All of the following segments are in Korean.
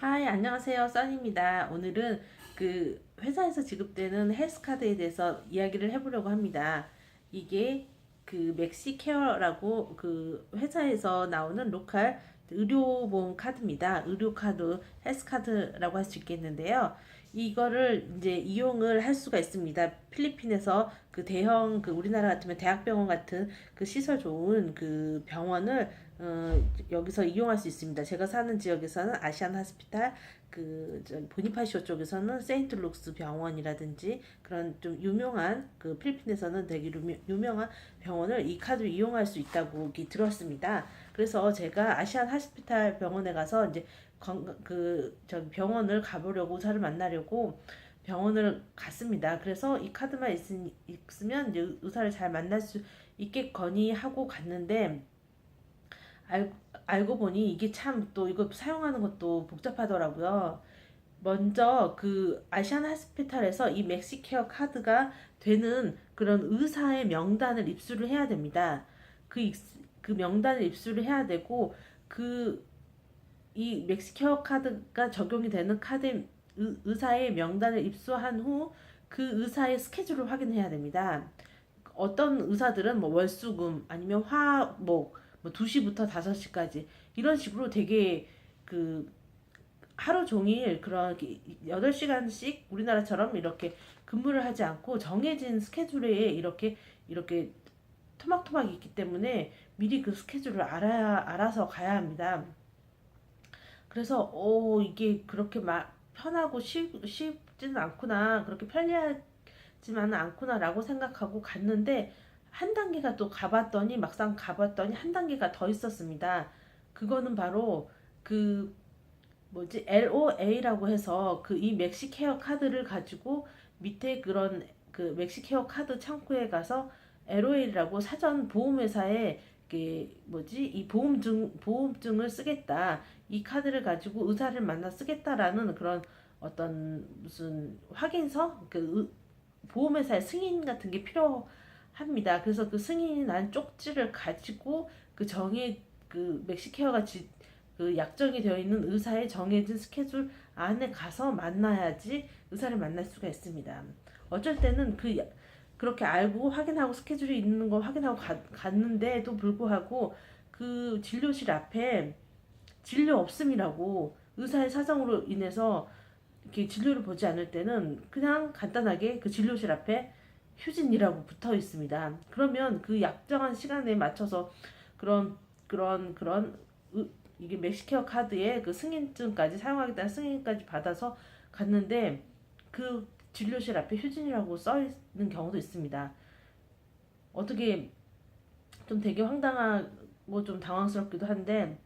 하이, 안녕하세요. 써니입니다. 오늘은 그 회사에서 지급되는 헬스카드에 대해서 이야기를 해보려고 합니다. 이게 그 맥시케어라고 그 회사에서 나오는 로컬 의료보험 카드입니다. 의료카드, 헬스카드라고 할 수 있겠는데요. 이거를 이제 이용을 할 수가 있습니다. 필리핀에서 그 대형 그 우리나라 같으면 대학병원 같은 그 시설 좋은 그 병원을 어, 여기서 이용할 수 있습니다. 제가 사는 지역에서는 아시안 하스피탈, 그 보니파시오 쪽에서는 세인트 룩스 병원이라든지 그런 좀 유명한 그 필리핀에서는 되게 유명- 유명한 병원을 이 카드 이용할 수 있다고 들었습니다. 그래서 제가 아시안 하스피탈 병원에 가서 이제 건강 그 저기 병원을 가보려고 의사를 만나려고 병원을 갔습니다. 그래서 이 카드만 있, 있으면 의사를 잘 만날 수 있겠거니 하고 갔는데 알, 알고 보니 이게 참 또 이거 사용하는 것도 복잡하더라고요. 먼저 그 아시안 하스피탈에서 이 맥시케어 카드가 되는 그런 의사의 명단을 입수를 해야 됩니다. 그, 입- 그 명단을 입수를 해야 되고 그이 맥시케어 카드가 적용이 되는 카드 의, 의사의 명단을 입수한 후 그 의사의 스케줄을 확인해야 됩니다. 어떤 의사들은 뭐 월수금 아니면 화목 뭐 2시부터 5시까지 이런 식으로 되게 그 하루 종일 그런 8시간씩 우리나라처럼 이렇게 근무를 하지 않고 정해진 스케줄에 이렇게 이렇게 토막토막 있기 때문에 미리 그 스케줄을 알아야 알아서 가야 합니다. 그래서 오 이게 그렇게 막 편하고 쉽, 쉽지는 않구나 그렇게 편리하지만은 않구나라고 생각하고 갔는데 한 단계가 또 가봤더니 막상 가봤더니 한 단계가 더 있었습니다. 그거는 바로 그 뭐지 LOA라고 해서 그이 맥시케어 카드를 가지고 밑에 그런 그 맥시케어 카드 창구에 가서 LOA라고 사전 보험회사에 뭐지 이 보험증 보험증을 쓰겠다 이 카드를 가지고 의사를 만나 쓰겠다라는 그런 어떤 무슨 확인서 그 의- 보험회사의 승인 같은 게 필요합니다. 그래서 그 승인이 난 쪽지를 가지고 그 정해 그 맥시케어가 지, 그 약정이 되어 있는 의사의 정해진 스케줄 안에 가서 만나야지 의사를 만날 수가 있습니다. 어쩔 때는 그 야- 그렇게 알고 확인하고 스케줄이 있는 거 확인하고 가, 갔는데도 불구하고 그 진료실 앞에 진료 없음이라고 의사의 사정으로 인해서 이렇게 진료를 보지 않을 때는 그냥 간단하게 그 진료실 앞에 휴진이라고 붙어 있습니다. 그러면 그 약정한 시간에 맞춰서 그런 그런 그런 의- 이게 맥시케어 카드에 그 승인증까지 사용하겠다는 승인까지 받아서 갔는데 그 진료실 앞에 휴진이라고 써 있는 경우도 있습니다. 어떻게 좀 되게 황당하고 좀 당황스럽기도 한데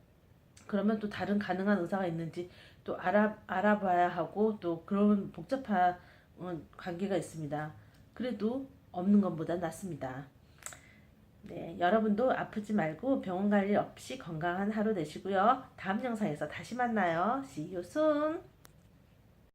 그러면 또 다른 가능한 의사가 있는지 또 알아, 알아봐야 하고 또 그런 복잡한 어, 관계가 있습니다. 그래도 없는 것보다 낫습니다. 네, 여러분도 아프지 말고 병원 갈 일 없이 건강한 하루 되시고요. 다음 영상에서 다시 만나요. See you soon.